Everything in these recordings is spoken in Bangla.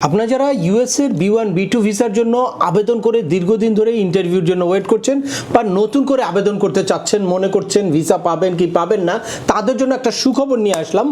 আপনারা যারা ইউএসএর বি ওয়ান বি টু ভিসার জন্য আবেদন করে দীর্ঘদিন ধরে ইন্টারভিউর জন্য ওয়েট করছেন বা নতুন করে আবেদন করতে চাচ্ছেন মনে করছেন ভিসা পাবেন কি পাবেন না তাদের জন্য একটা সুখবর নিয়ে আসলাম।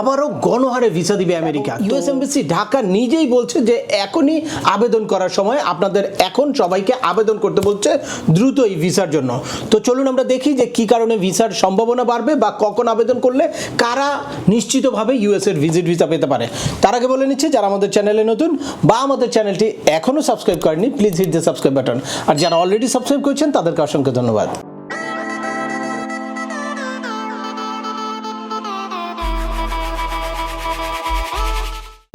আবারও গণহারে ভিসা দিবে আমেরিকা। ইউএস এমবেসি ঢাকা নিজেই বলছে যে এখনই আবেদন করার সময় আপনাদের এখন সবাইকে আবেদন করতে বলছে দ্রুত এই ভিসার জন্য। তো চলুন আমরা দেখি যে কি কারণে ভিসার সম্ভাবনা বাড়বে বা কখন আবেদন করলে কারা নিশ্চিতভাবে ইউএস এর ভিজিট ভিসা পেতে পারে। তার আগে বলে নিচ্ছে যারা আমাদের চ্যানেলে নতুন বা আমাদের চ্যানেলটি এখনও সাবস্ক্রাইব করেনি please hit the subscribe button আর যারা অলরেডি সাবস্ক্রাইব করেছেন, তাদেরকে অসংখ্য ধন্যবাদ।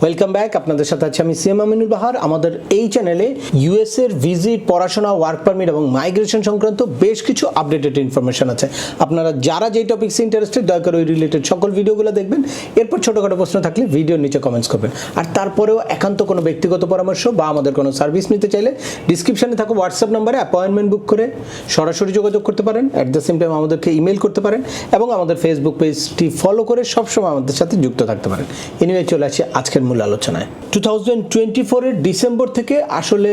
ওয়েলকাম ব্যাক আপনাদের সাথে আছি আমি সিএম আমিনুল বাহার। আমাদের এই চ্যানেলে ইউএস এর ভিজিট পড়াশোনা ওয়ার্ক পারমিট এবং মাইগ্রেশন সংক্রান্ত বেশ কিছু আপডেটেড ইনফরমেশন আছে। আপনারা যারা যেই টপিক্সে ইন্টারেস্টেড দয়া করে ওই রিলেটেড সকল ভিডিওগুলো দেখবেন। এরপর ছোটোখাটো প্রশ্ন থাকলে ভিডিওর নিচে কমেন্টস করবেন। আর তারপরেও একান্ত কোনো ব্যক্তিগত পরামর্শ বা আমাদের কোনো সার্ভিস নিতে চাইলে ডিসক্রিপশনে থাকা হোয়াটসঅ্যাপ নাম্বারে অ্যাপয়েন্টমেন্ট বুক করে সরাসরি যোগাযোগ করতে পারেন। অ্যাট দ্য সেম টাইম আমাদেরকে ইমেল করতে পারেন এবং আমাদের ফেসবুক পেজটি ফলো করে সবসময় আমাদের সাথে যুক্ত থাকতে পারেন। এনিওয়ে চলে আসি আজকের মূল আলোচনায়। টু থাউজেন্ড টোয়েন্টি ফোরের ডিসেম্বর থেকে আসলে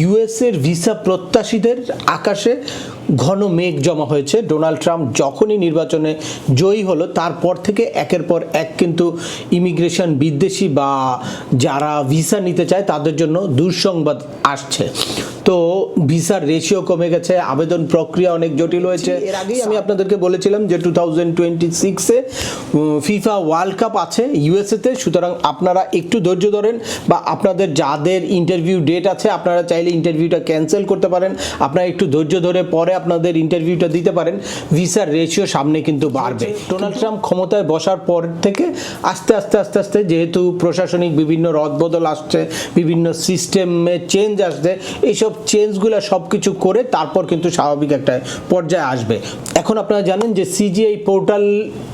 ইউএসের ভিসা প্রত্যাশীদের আকাশে ঘন মেঘ জমা হয়েছে। ডোনাল্ড ট্রাম্প যখনই নির্বাচনে জয়ী হলো, তারপর থেকে একের পর এক কিন্তু ইমিগ্রেশন বিদ্বেষী বা যারা ভিসা নিতে চায়, তাদের জন্য দুঃসংবাদ আসছে। তো ভিসার রেশিও কমে গেছে আবেদন প্রক্রিয়া অনেক জটিল হয়েছে। এর আগেই আমি আপনাদেরকে বলেছিলাম যে টু থাউজেন্ড টোয়েন্টি সিক্সে ফিফা ওয়ার্ল্ড কাপ আছে ইউএসএতে সুতরাং আপনারা একটু ধৈর্য ধরেন বা আপনাদের যাদের ইন্টারভিউ ডেট আছে আপনারা চাইলে ইন্টারভিউটা ক্যান্সেল করতে পারেন। আপনারা একটু ধৈর্য ধরে পরে আপনাদের ইন্টারভিউটা দিতে পারেন। ভিসার রেশিও সামনে কিন্তু বাড়বে। ডোনাল্ড ট্রাম্প ক্ষমতায় বসার পর থেকে আস্তে আস্তে আস্তে আস্তে যেহেতু প্রশাসনিক বিভিন্ন রদবদল আসছে বিভিন্ন সিস্টেমে চেঞ্জ আসছে এইসব চেঞ্জগুলো সব কিছু করে তারপর কিন্তু স্বাভাবিক একটা পর্যায়ে আসবে। এখন আপনারা জানেন যে সিজিআই পোর্টাল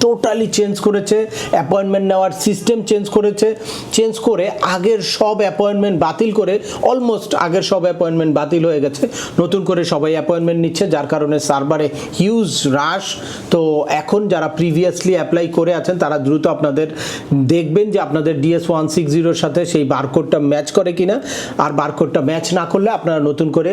টোটালি চেঞ্জ করেছে অ্যাপয়েন্টমেন্ট নেওয়ার সিস্টেম চেঞ্জ করেছে চেঞ্জ করে আগের সব অ্যাপয়েন্টমেন্ট বাতিল করে অলমোস্ট আগের সব অ্যাপয়েন্টমেন্ট বাতিল হয়ে গেছে। নতুন করে সবাই অ্যাপয়েন্টমেন্ট নিচ্ছে, যার কারণে সার্ভারে হিউজ রাশ তো এখন যারা প্রিভিয়াসলি অ্যাপ্লাই করে আছেন, তারা দ্রুত আপনাদের দেখবেন যে আপনাদের ডিএস ওয়ান সিক্স জিরোর সাথে সেই বারকোডটা ম্যাচ করে কিনা। আর বারকোডটা ম্যাচ না করলে আপনারা নতুন করে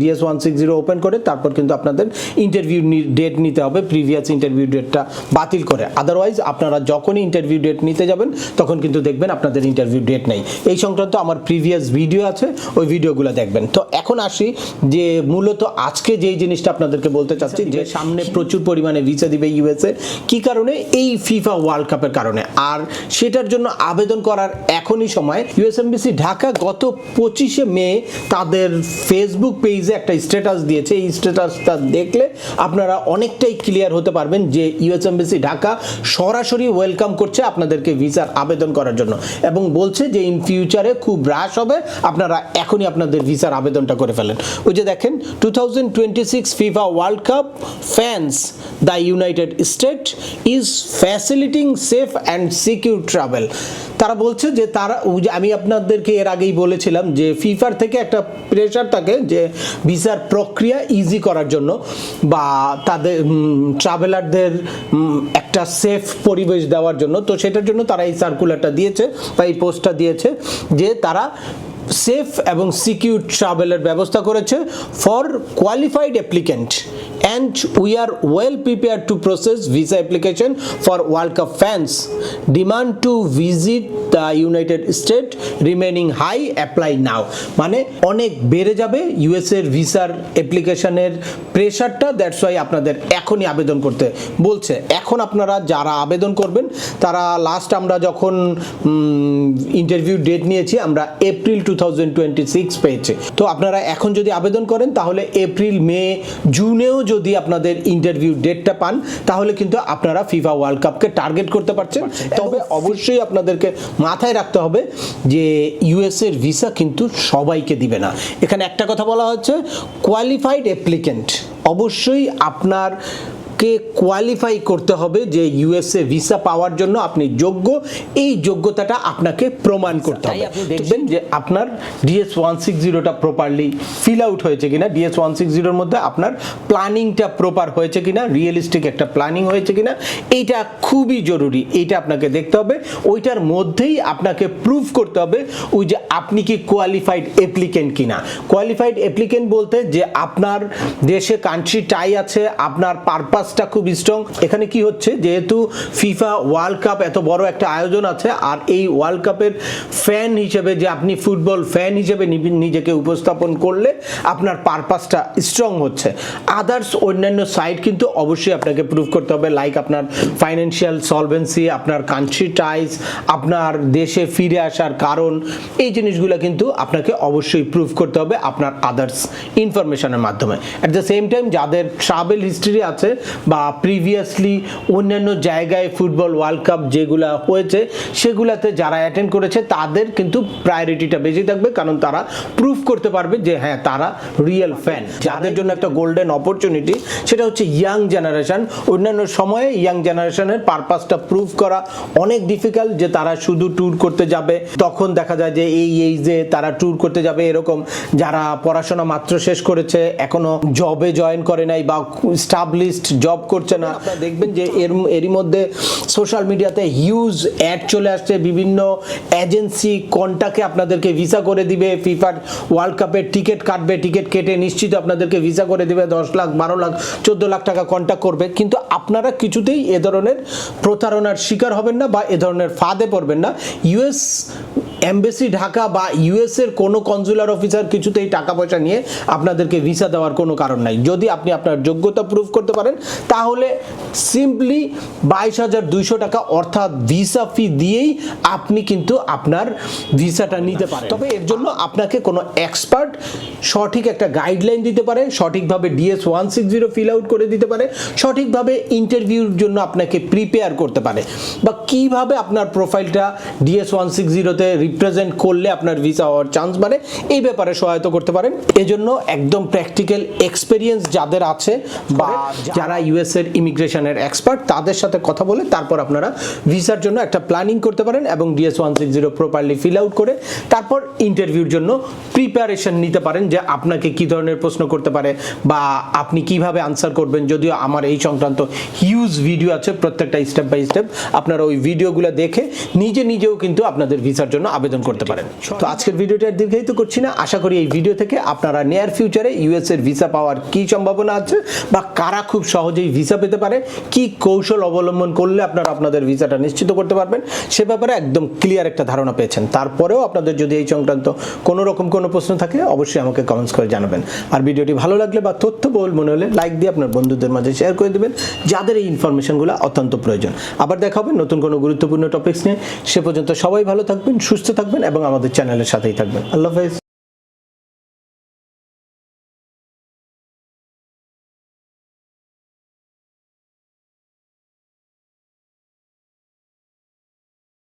DS one six zero open করে তারপর কিন্তু আপনাদের ইন্টারভিউ ডেট নিতে হবে প্রিভিয়াস ইন্টারভিউ ডেটটা বাতিল করে। আদারওয়াইজ আপনারা যখনই ইন্টারভিউ ডেট নিতে যাবেন তখন কিন্তু দেখবেন আপনাদের ইন্টারভিউ ডেট নেই। এই সংক্রান্ত আমার প্রিভিয়াস ভিডিও আছে ওই ভিডিওগুলো দেখবেন। তো এখন আসি যে মূলত আজকে যেই জিনিসটা আপনাদেরকে বলতে চাচ্ছি যে সামনে প্রচুর পরিমাণে ভিসা দিবে ইউএসএ কি কারণে? এই ফিফা ওয়ার্ল্ড কাপের কারণে। আর সেটার জন্য আবেদন করার এখনই সময়। ইউএসএমবিসি ঢাকা গত পঁচিশে মে তাদের ফেসবুক পেজে একটা স্ট্যাটাস দিয়েছে। এই স্ট্যাটাসটা দেখলে আপনারা অনেকটাই ক্লিয়ার হতে পারবেন যে ইউএস ইউএসএমবিসি ঢাকা সরাসরি ওয়েলকাম করছে আপনাদেরকে ভিসার আবেদন করার জন্য। এবং বলছে যে ইন ফিউচারে খুব হ্রাস হবে, আপনারা এখনই আপনাদের ভিসার আবেদনটা করে ফেলেন। ওই যে দেখেন two thousand twenty six FIFA world cup fans the United State is facilitating safe and secure travel তারা বলছে যে তারা আমি আপনাদেরকে এর আগেই বলেছিলাম যে ফিফার থেকে একটা প্রেশার থাকে যে ভিসার প্রক্রিয়া ইজি করার জন্য বা তাদের ট্রাভেলারদের একটা সেফ পরিবেশ দেওয়ার জন্য। তো সেটার জন্য তারা এই সার্কুলারটা দিয়েছে বা এই পোস্টটা দিয়েছে যে তারা সেফ এবং সিকিউর ট্রাভেলের ব্যবস্থা করেছে for qualified applicant and we are well prepare to process visa application for world cup fans demand to visit the United State remaining high apply now মানে অনেক বেড়ে যাবে ইউএসএর ভিসার অ্যাপ্লিকেশনের প্রেশারটা দ্যাটস ওয়াই আপনাদের এখনই আবেদন করতে বলছে। এখন আপনারা যারা আবেদন করবেন, তারা লাস্ট আমরা যখন ইন্টারভিউ ডেট নিয়েছি, আমরা April two thousand twenty six পেয়েছে। তো আপনারা এখন যদি আবেদন করেন, তাহলে এপ্রিল মে জুনেও যদি আপনাদের ইন্টারভিউ ডেটটা পান তাহলে কিন্তু আপনারা ফিফা ওয়ার্ল্ড কাপকে টার্গেট করতে পারছেন। তবে অবশ্যই আপনাদেরকে মাথায় রাখতে হবে যে ইউএসএর ভিসা কিন্তু সবাইকে দিবে না। এখানে একটা কথা বলা হচ্ছে কোয়ালিফাইড অ্যাপ্লিকেন্ট অবশ্যই আপনার আপনাকে কোয়ালিফাই করতে হবে যে ইউএসএ ভিসা পাওয়ার জন্য আপনি যোগ্য এই যোগ্যতাটা আপনাকে প্রমাণ করতে হবে। আপনি দেখবেন যে আপনার ডিএস ওয়ান সিক্স জিরোটা প্রপারলি ফিল আউট হয়েছে কিনা ডিএস ওয়ান সিক্স জিরোর মধ্যে আপনার প্ল্যানিংটা প্রপার হয়েছে কিনা রিয়েলিস্টিক একটা প্ল্যানিং হয়েছে কিনা এইটা খুবই জরুরি এইটা আপনাকে দেখতে হবে। ওইটার মধ্যেই আপনাকে প্রুফ করতে হবে ওই যে আপনি কি কোয়ালিফাইড অ্যাপ্লিকেন্ট কিনা। কোয়ালিফাইড অ্যাপ্লিকেন্ট বলতে যে আপনার দেশে কান্ট্রি টাই আছে আপনার পারপাসটা খুব স্ট্রং এখানে কি হচ্ছে? যেহেতু ফিফা ওয়ার্ল্ড কাপ এত বড় একটা আয়োজন আছে, আর এই ওয়ার্ল্ড কাপের ফ্যান হিসেবে যে আপনি ফুটবল ফ্যান হিসেবে নিজেকে উপস্থাপন করলে আপনার পারপাসটা স্ট্রং হচ্ছে। আদার্স অন্যান্য সাইড কিন্তু অবশ্যই আপনাকে প্রুভ করতে হবে লাইক আপনার ফাইন্যান্সিয়াল সলভেন্সি আপনার কান্ট্রি টাইজ আপনার দেশে ফিরে আসার কারণ। এই জিনিসগুলো কিন্তু আপনাকে অবশ্যই প্রুভ করতে হবে আপনার আদার্স ইনফরমেশনের মাধ্যমে। অ্যাট দ্য সেম টাইম যাদের ট্রাভেল হিস্ট্রি আছে বা প্রিভিয়াসলি অন্যান্য জায়গায় ফুটবল ওয়ার্ল্ড কাপ যেগুলা হয়েছে, সেগুলাতে যারা অ্যাটেন্ড করেছে, তাদের কিন্তু প্রায়োরিটিটা বেশি থাকবে। কারণ তারা প্রুভ করতে পারবে যে হ্যাঁ তারা রিয়েল ফ্যান যাদের জন্য একটা গোল্ডেন অপরচুনিটি সেটা হচ্ছে ইয়াং জেনারেশন অন্যান্য সময়ে ইয়াং জেনারেশনের পারপাসটা প্রুভ করা অনেক ডিফিকাল্ট যে, তারা শুধু ট্যুর করতে যাবে। তখন দেখা যায় যে, এই এই যে তারা ট্যুর করতে যাবে এরকম। যারা পড়াশোনা মাত্র শেষ করেছে, এখনও জবে জয়েন করে নাই বা স্টাবলিশড জব করছে না। আপনারা দেখবেন যে এর এরই মধ্যে সোশ্যাল মিডিয়াতে হিউজ অ্যাড চলে আসছে বিভিন্ন এজেন্সি কন্টাকে আপনাদেরকে ভিসা করে দিবে ফিফার ওয়ার্ল্ড কাপের টিকিট কাটবে টিকিট কেটে নিশ্চিত আপনাদেরকে ভিসা করে দিবে দশ লাখ বারো লাখ চোদ্দ লাখ টাকা কন্ট্যাক্ট করবে। কিন্তু আপনারা কিছুতেই এ ধরনের প্রতারণার শিকার হবেন না বা এ ধরনের ফাঁদে পড়বেন না। ইউএস এমবেসি ঢাকা বা ইউএস এর কোনো কনজুলার অফিসার কিছুতেই টাকা পয়সা নিয়ে আপনাদেরকে ভিসা দেওয়ার কোনো কারণ নাই। যদি আপনি আপনার যোগ্যতা প্রুফ করতে পারেন, তাহলে সিম্পলি বাইশ হাজার দুইশো টাকা অর্থাৎ ভিসা ফি দিয়েই আপনি কিন্তু আপনার ভিসাটা নিতে পারেন। তবে এর জন্য আপনাকে কোনো এক্সপার্ট সঠিক একটা গাইডলাইন দিতে পারে, সঠিকভাবে DS one six zero fill out করে দিতে পারে, সঠিকভাবে ইন্টারভিউর জন্য আপনাকে প্রিপেয়ার করতে পারে। বা কীভাবে আপনার প্রোফাইলটা ডিএস ওয়ান সিক্স জিরোতে রিপ্রেজেন্ট করলে আপনার ভিসা হওয়ার চান্স বাড়ে। এই ব্যাপারে সহায়তা করতে পারেন। এজন্য একদম প্র্যাকটিক্যাল এক্সপেরিয়েন্স যাদের আছে বা যারা ইউএস এর ইমিগ্রেশনের এক্সপার্ট তাদের সাথে কথা বলে তারপর আপনারা ভিসার জন্য একটা প্ল্যানিং করতে পারেন এবং DS one six zero properly fill out করে তারপর ইন্টারভিউর জন্য প্রিপারেশন নিতে পারেন যে আপনাকে কি ধরনের প্রশ্ন করতে পারে বা আপনি কীভাবে আনসার করবেন। যদিও আমার এই সংক্রান্ত হিউজ ভিডিও আছে প্রত্যেকটা স্টেপ বাই স্টেপ আপনারা ওই ভিডিওগুলো দেখে নিজে নিজেও কিন্তু আপনাদের ভিসার জন্য আবেদন করতে পারেন। তো আজকের ভিডিওটা দীর্ঘায়িত করছি না। আশা করি এই ভিডিও থেকে আপনারা নিয়ার ফিউচারে ইউএস এর ভিসা পাওয়ার কি সম্ভাবনা আছে বা কারা খুব সহজেই ভিসা পেতে পারে, কি কৌশল অবলম্বন করলে আপনারা আপনাদের ভিসাটা নিশ্চিত করতে পারবেন, সে ব্যাপারে একদম ক্লিয়ার একটা ধারণা পেয়েছেন। তারপরেও আপনাদের যদি এই সংক্রান্ত কোনো রকম কোনো প্রশ্ন থাকে, অবশ্যই আমাকে কমেন্টস করে জানাবেন। আর ভিডিওটি ভালো লাগলে বা তথ্যবহুল মনে হলে লাইক দিয়ে আপনার বন্ধুদের মাঝে শেয়ার করে দেবেন, যাদের এই ইনফরমেশনগুলো অত্যন্ত প্রয়োজন। আবার দেখা হবে নতুন কোনো গুরুত্বপূর্ণ টপিকস নিয়ে। সে পর্যন্ত সবাই ভালো থাকবেন, সুস্থ থাকবেন এবং আমাদের চ্যানেলের সাথেই থাকবেন। আল্লাহ হাফেজ।